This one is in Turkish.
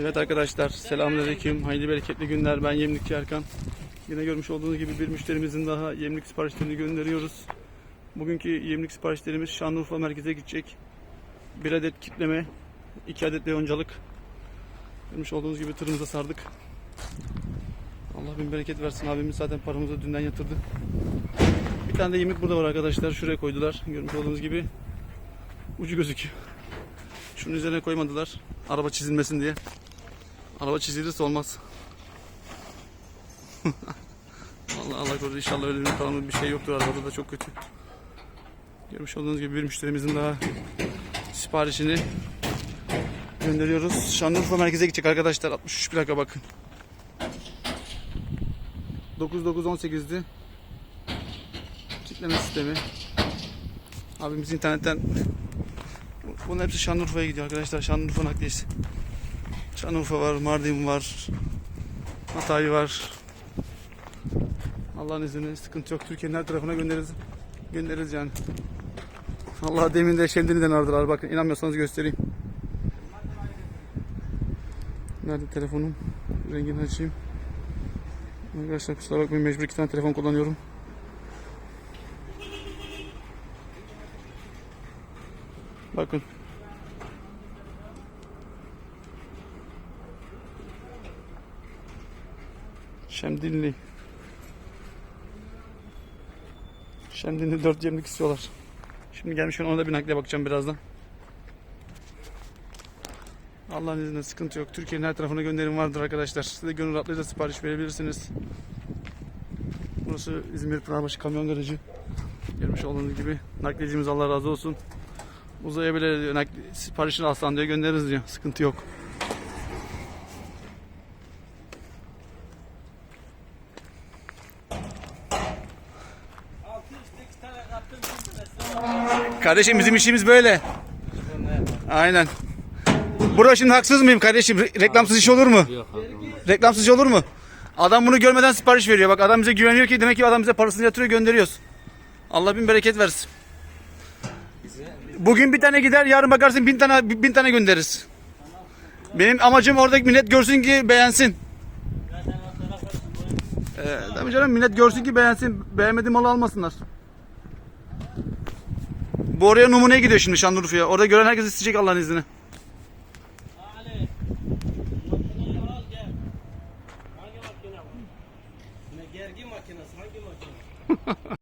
Evet arkadaşlar selamünaleyküm. Hayırlı bereketli günler. Ben Yemlikçi Erkan. Yine görmüş olduğunuz gibi bir müşterimizin daha yemlik siparişlerini gönderiyoruz. Bugünkü yemlik siparişlerimiz Şanlıurfa merkeze gidecek. Bir adet kitleme, iki adet de yoncalık. Görmüş olduğunuz gibi tırımıza sardık. Allah bin bereket versin. Abimiz zaten paramızı dünden yatırdı. Bir tane de yemlik burada var arkadaşlar. Şuraya koydular. Görmüş olduğunuz gibi ucu gözüküyor. Şunun üzerine koymadılar. Araba çizilmesin diye. Araba çizilirse olmaz. Allah Allah korusun inşallah bir kalanı bir şey yoktur arabada da çok kötü. Görmüş olduğunuz gibi bir müşterimizin daha siparişini gönderiyoruz. Şanlıurfa merkeze gidecek arkadaşlar. 63 plaka bakın. 9918'di. Kitleme sistemi. Abimiz internetten Bunun hepsi Şanlıurfa'ya gidiyor arkadaşlar. Şanlıurfa nakliyesi. Şanlıurfa var, Mardin var, Hatay var. Allah'ın izniyle sıkıntı yok. Türkiye'nin her tarafına göndeririz. Göndeririz yani. Allah demin de Şemdinli'den aradılar. Bakın inanmıyorsanız göstereyim. Nerede telefonum? Rengini açayım. Arkadaşlar kusura bakmayın mecbur iki tane telefon kullanıyorum. Bakın. Şemdinli. Şemdinli 4 yemlik istiyorlar. Şimdi gelmişken ona da bir nakle bakacağım birazdan. Allah'ın izniyle sıkıntı yok. Türkiye'nin her tarafına gönderim vardır arkadaşlar. Siz de gönül rahatlığıyla sipariş verebilirsiniz. Burası İzmir Pınarbaşı Kamyon Garajı. Görmüş olduğunuz gibi nakliyecimiz Allah razı olsun. Uzayabilir diyor. Nakli, siparişini alsan diyor göndeririz diyor. Sıkıntı yok. Kardeşim bizim işimiz böyle. Aynen. Burada şimdi haksız mıyım kardeşim? Re- reklamsız iş olur mu? Reklamsız iş olur mu? Adam bunu görmeden sipariş veriyor. Bak adam bize güveniyor ki demek ki adam bize parasını yatırıyor gönderiyoruz. Allah bin bereket versin. Bugün bir tane gider yarın bakarsın bin tane bin tane göndeririz. Benim amacım oradaki millet görsün ki beğensin. Ee, tabii canım millet görsün ki beğensin. Beğenmediği malı almasınlar. Bu oraya numuneye gidiyor şimdi Şanlıurfa'ya. Orada gören herkes isteyecek Allah'ın izniyle. Gergi makinesi hangi makine?